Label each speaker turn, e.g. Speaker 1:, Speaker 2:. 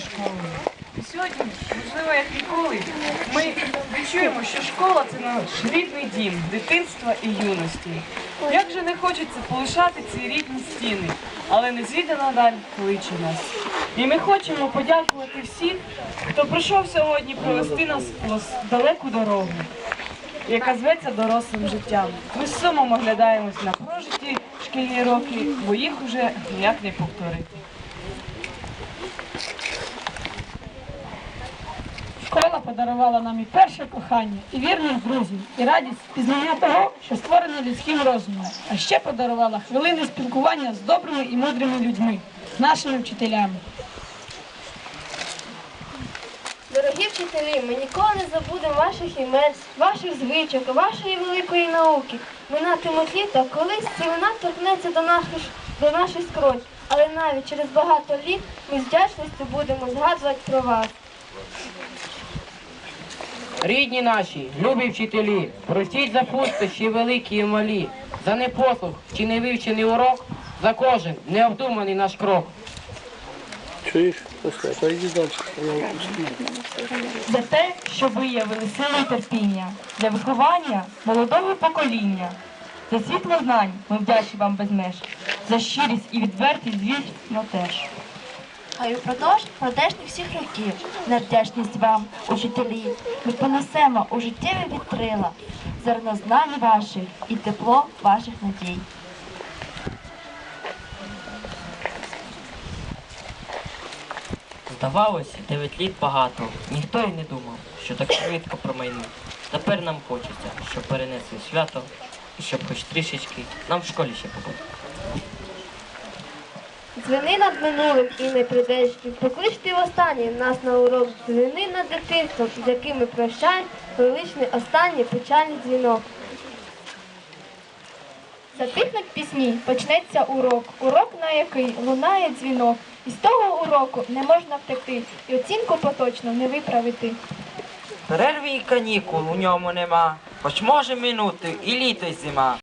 Speaker 1: школою. І сьогодні, можливо, як ніколи, ми відчуємо, що школа це наш рідний дім, дитинства і юності. Як же не хочеться полишати ці рідні стіни, але незвідана даль кличе нас. І ми хочемо подякувати всім, хто прийшов сьогодні провести нас далеку дорогу яка зветься дорослим життям. Ми з сумом оглядаємось на прожиті шкільні роки, бо їх уже ніяк не повторити.
Speaker 2: Школа подарувала нам і перше кохання, і вірних друзів, і радість пізнання того, що створено людським розумом. А ще подарувала хвилини спілкування з добрими і мудрими людьми, нашими вчителями.
Speaker 3: Дорогі вчителі, ми ніколи не забудемо ваших імен, ваших звичок, вашої великої науки. Минатимуть літа, колись цілина торкнеться до наших, до наших скронь. Але навіть через багато літ ми з вдячністю будемо згадувати про вас.
Speaker 4: Рідні наші, любі вчителі, простіть за пустощі великі і малі, за непослух чи невивчений урок, за кожен необдуманий наш крок.
Speaker 5: Чуєш? Послухай, пойди далі.
Speaker 6: За те, що виявили силу і терпіння, для виховання молодого покоління. За світло знань ми вдячні вам без меж, за щирість і відвертість, звісно, теж.
Speaker 7: Хай упродовж продешних всіх років на вдячність вам, учителі, ми понесемо у життєві вітрила зерно знань ваших і тепло ваших надій.
Speaker 8: Здавалось, дев'ять літ багато. Ніхто й не думав, що так швидко промайнув. Тепер нам хочеться, щоб перенесли свято, щоб хоч трішечки нам в школі ще побути.
Speaker 3: Дзвени над минулим і не прийдеш. прийдешнім. Покличте востаннє нас на урок. Дзвени над дитинством, з яким ми прощаємо, величний останній печальний дзвінок.
Speaker 9: Затихнуть пісні, почнеться урок, урок, на який лунає дзвінок. І з того уроку не можна втекти, і оцінку поточно не виправити.
Speaker 10: Перерві і канікул у ньому нема, хоч може минути і літо й зима.